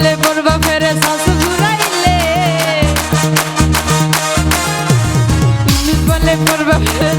বলে পড়বা ফেরে শাশু ঘুরাইলে। ইংলিশ বলে পড়বা ফেরে